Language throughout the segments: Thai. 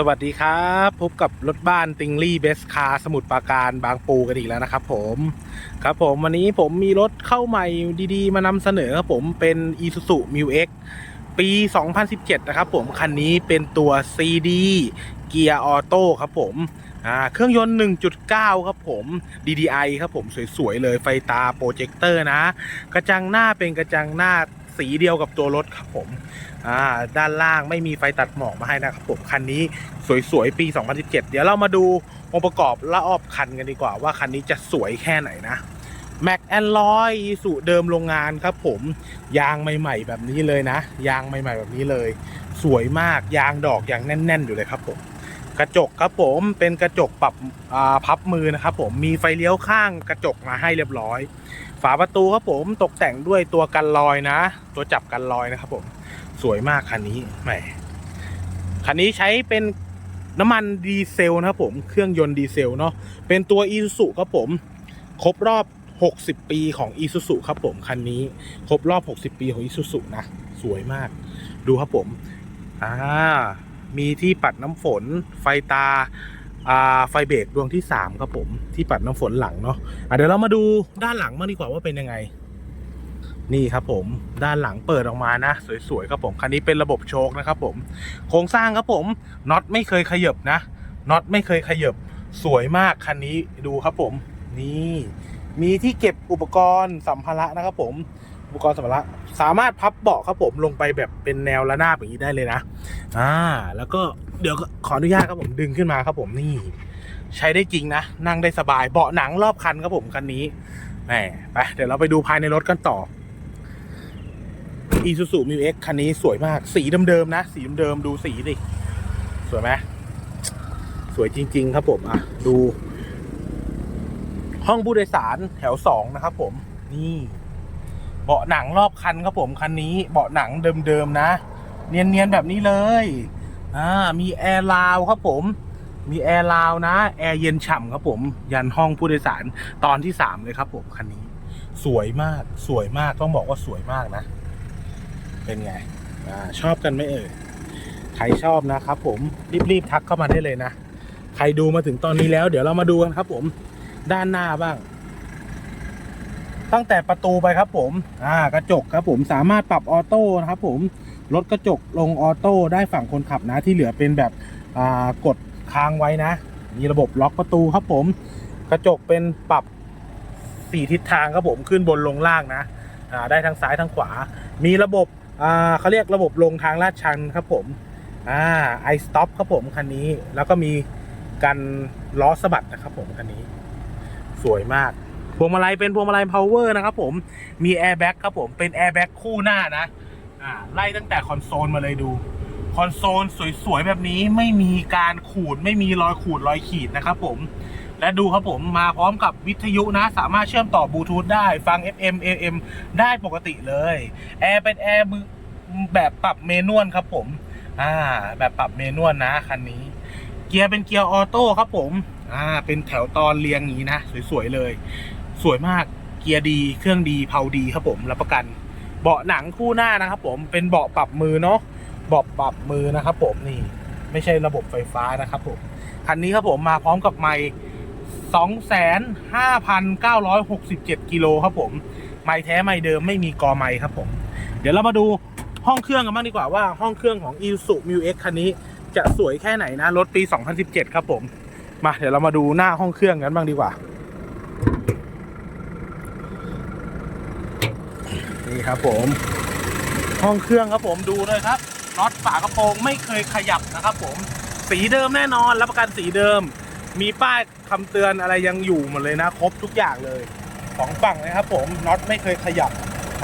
สวัสดีครับ พบกับรถบ้านติงลี่เบสคาสมุทรปราการบางปูกันอีกแล้วนะครับผมครับผมวันนี้ผมมีรถเข้าใหม่ดีๆ มานำเสนอครับผมเป็น Isuzu m u x ปี 2017 นะครับผม คันนี้เป็นตัว CD เกียร์ออโต้ครับผมอ่าเครื่องยนต์ 1.9 ครับผม DDI ครับผมสวยๆเลยไฟตาโปรเจคเตอร์นะ กระจังหน้าเป็นกระจังหน้า สีเดียวกับตัวรถครับผมอ่าด้านล่างไม่มีไฟตัดหมอกมาให้นะครับผมคันนี้สวยๆปี 2017 เดี๋ยวเรามาดูองค์ประกอบละออบคันกันดีกว่าว่าคันนี้จะสวยแค่ไหนนะแม็กแอนลอยสูเดิมโรงงานครับผมยางใหม่ ๆ แบบนี้เลยนะ ยางใหม่ ๆ แบบนี้เลย สวยมากยางดอกยางแน่น ๆ อยู่เลยครับผมกระจกครับผมเป็นกระจกปรับอ่าพับมือนะครับผมมีไฟเลี้ยวข้างกระจกมาให้เรียบร้อยาประตูครับผมตกแต่งด้วยตัวกันลอยนะ ตัวจับกันลอยนะครับผมสวยมากคันนี้แหมคันนี้ใช้เป็นน้ำมันดีเซลนะครับผมเครื่องยนต์ดีเซลเนาะเป็นตัว i s u z u ครับผมครบรอบ 60 ปีของ i s u z u ครับผมคันนี้ครบรอบ 60 ปีของ i s u z u นะสวยมาก ดูครับผมอ่ามีที่ปัดน้ำฝนไฟตา ไฟเบรกดวงที่ 3 ครับผมที่ปัดน้ำฝนหลังเนาะะเดี๋ยวเรามาดูด้านหลังมางดีกว่าว่าเป็นยังไง นี่ครับผมด้านหลังเปิดออกมานะ สวยๆครับผมคันนี้เป็นระบบโชคนะครับผมโครงสร้างครับผมน็อตไม่เคยขยับนะน็อตไม่เคยขยับสวยมากคันนี้ดูครับผม นี่ มีที่เก็บอุปกรณ์สัมภาระนะครับผม อุปกรณ์สมภาระสามารถพับเบาะครับผมลงไปแบบเป็นแนวระนาบอย่างนี้ได้เลยนะ อ่า แล้วก็เดี๋ยวขออนุญาตครับผมดึงขึ้นมาครับผมนี่ ใช้ได้จริงนะ นั่งได้สบายเบาะหนังรอบคันครับผมคันนี้แหมไปเดี๋ยวเราไปดูภายในรถกันต่ออีซูซูมิวเอ็กคันนี้สวยมากสีเดิมๆนะ สีเดิมๆดูสีดิสวยไหมสวยจริง ๆ ครับผมอะดู ห้องผู้โดยสารแถวสองนะครับผมนี่ เบาะหนังรอบคันครับผมคันนี้เบาะหนังเดิมๆนะ เนียนๆแบบนี้เลยอ่ามีแอร์ลาวครับผมมีแอร์ลาวนะ แอร์เย็นฉ่ำครับผม ยันห้องผู้โดยสารตอนที่สามเลยครับผมคันนี้ สวยมากสวยมากต้องบอกว่าสวยมากนะ เป็นไงอชอบกันไหมเอ่ยใครชอบนะครับผมรีบๆทักเข้ามาได้เลยนะ ใครดูมาถึงตอนนี้แล้ว เดี๋ยวเรามาดูกันครับผม ด้านหน้าบ้าง ตั้งแต่ประตูไปครับผมอ่ากระจกครับผมสามารถปรับออโต้นะครับผมลดกระจกลงออโต้ได้ฝั่งคนขับนะที่เหลือเป็นแบบอ่ากดค้างไว้นะ มีระบบล็อกประตูครับผม กระจกเป็นปรับสี่ทิศทางครับผมขึ้นบนลงล่างนะอ่าได้ทั้งซ้ายทั้งขวา มีระบบอ่าเขาเรียกระบบลงทางลาดชันครับผมอ่าไอสต็อปครับผมคันนี้แล้วก็มีกันล้อสะบัดนะครับผมคันนี้ สวยมาก พวงมาลัยเป็นพวงมาลัยพาวเวอร์นะครับผมมีแอร์แบ็กครับผมเป็นแอร์แบ็กคู่หน้านะอ่าไล่ตั้งแต่คอนโซลมาเลยดูคอนโซลสวยๆแบบนี้ไม่มีการขูดไม่มีรอยขูดรอยขีดนะครับผมและดูครับผมมาพร้อมกับวิทยุนะ สามารถเชื่อมต่อบลูทูธได้ฟัง FM AM ได้ปกติเลยแอร์เป็นแอร์มือแบบปรับเมนวลครับผมอ่าแบบปรับเมนวลนะคันนี้ เกียร์เป็นเกียร์ออโต้ครับผมอ่าเป็นแถวตอนเรียงอย่างนี้นะ สวยๆเลย สวยมากเกียร์ดี เครื่องดีเพาดีครับผมรับประกัน เบาะหนังคู่หน้านะครับ ผมเป็นเบาะปรับมือเนาะเบาะปรับมือนะครับ ผมนี่ ไม่ใช่ระบบไฟฟ้านะครับผมคันนี้ครับผมมาพร้อมกับไมค์25,967 กิโลครับผม ไมค์แท้ไมค์เดิมไม่มีกอไมค์ครับผม เดี๋ยวเรามาดูห้องเครื่องกันบ้างดีกว่าว่าห้องเครื่องของ i s u m u x คันนี้จะสวยแค่ไหนนะ รถปี 2017 ครับผม มาเดี๋ยวเรามาดูหน้าห้องเครื่องกันบ้างดีกว่า นี่ครับผม ห้องเครื่องครับผมดูเลยครับน็อตฝากระโปรงไม่เคยขยับนะครับผม สีเดิมแน่นอนรับประกันสีเดิม มีป้ายคำเตือนอะไรยังอยู่หมดเลยนะ ครบทุกอย่างเลยของฝั่งนะครับผมน็อตไม่เคยขยับ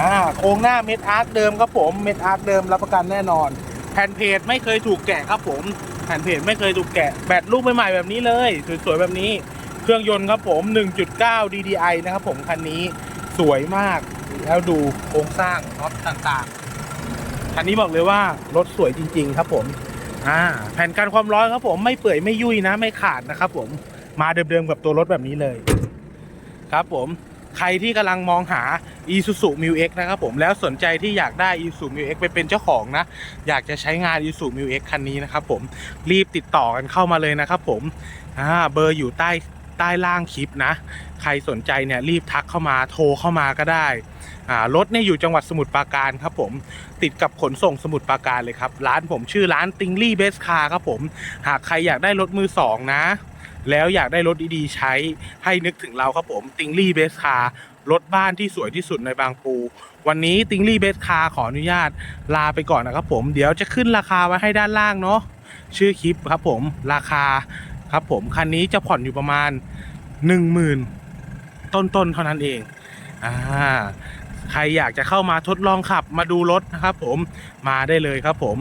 อ่าโครงหน้าเม็ดอาร์คเดิมครับผมเม็ดอาร์คเดิมรับประกันแน่นอน แผ่นเพจไม่เคยถูกแกะครับผมแผ่นเพจไม่เคยถูกแกะแบตรูปใหม่ๆแบบนี้เลย สวยๆแบบนี้ เครื่องยนต์ครับผม 1.9 DDI นะครับผมคันนี้สวยมาก แล้วดูโครงสร้างน็อตต่างๆ คันนี้บอกเลยว่ารถสวยจริง ๆ ครับผม อ่า แผ่นกันความร้อนครับผมไม่เปื่อยไม่ยุ่ยนะไม่ขาดนะครับผม มาเดิมๆกับตัวรถแบบนี้เลย ครับผม ใครที่กำลังมองหา Isuzu m u X นะครับผม แล้วสนใจที่อยากได้ Isuzu m u X ไปเป็นเจ้าของนะ อยากจะใช้งาน Isuzu m u X คันนี้นะครับผม รีบติดต่อกันเข้ามาเลยนะครับผม อ่า เบอร์อยู่ใต้ ต้ล่างคลิปนะ ใครสนใจเนี่ยรีบทักเข้ามาโทรเข้ามาก็ได้รถเนี่ยอยู่จังหวัดสมุทรปราการครับผมติดกับขนส่งสมุทรปราการเลยครับ ร้านผมชื่อร้านติงลี่เบสคาร์ครับผมหากใครอยากได้รถมือสองนะ แล้วอยากได้รถดีๆใช้ให้นึกถึงเราครับผมติงลี่เบสคาร์รถบ้านที่สวยที่สุดในบางปู วันนี้ติงลี่เบสคาร์ขออนุญาตลาไปก่อนนะครับผมเดี๋ยวจะขึ้นราคาไว้ให้ด้านล่างเนาะชื่อคลิปครับผมราคา ครับผมคันนี้จะผ่อนอยู่ประมาณ 10,000 ต้นๆเท่านั้นเองอ่าใครอยากจะเข้ามาทดลองขับมาดูรถนะครับผมมาได้เลยครับผม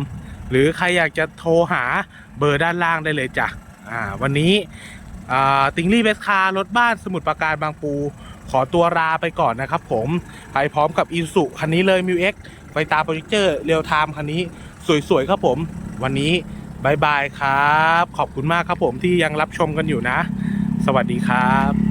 หรือใครอยากจะโทรหาเบอร์ด้านล่างได้เลยจ้ะอ่าวันนี้ติงลี่เบสคารถบ้านสมุทรปราการบางปู ขอตัวลาไปก่อนนะครับผม ไปพร้อมกับอีสุคันนี้เลยมิวเอ็กไปตาโปรเจคเจอร์เรียลไทม์คันนี้สวยๆครับผม วันนี้ บายบายครับ ขอบคุณมากครับผมที่ยังรับชมกันอยู่นะ สวัสดีครับ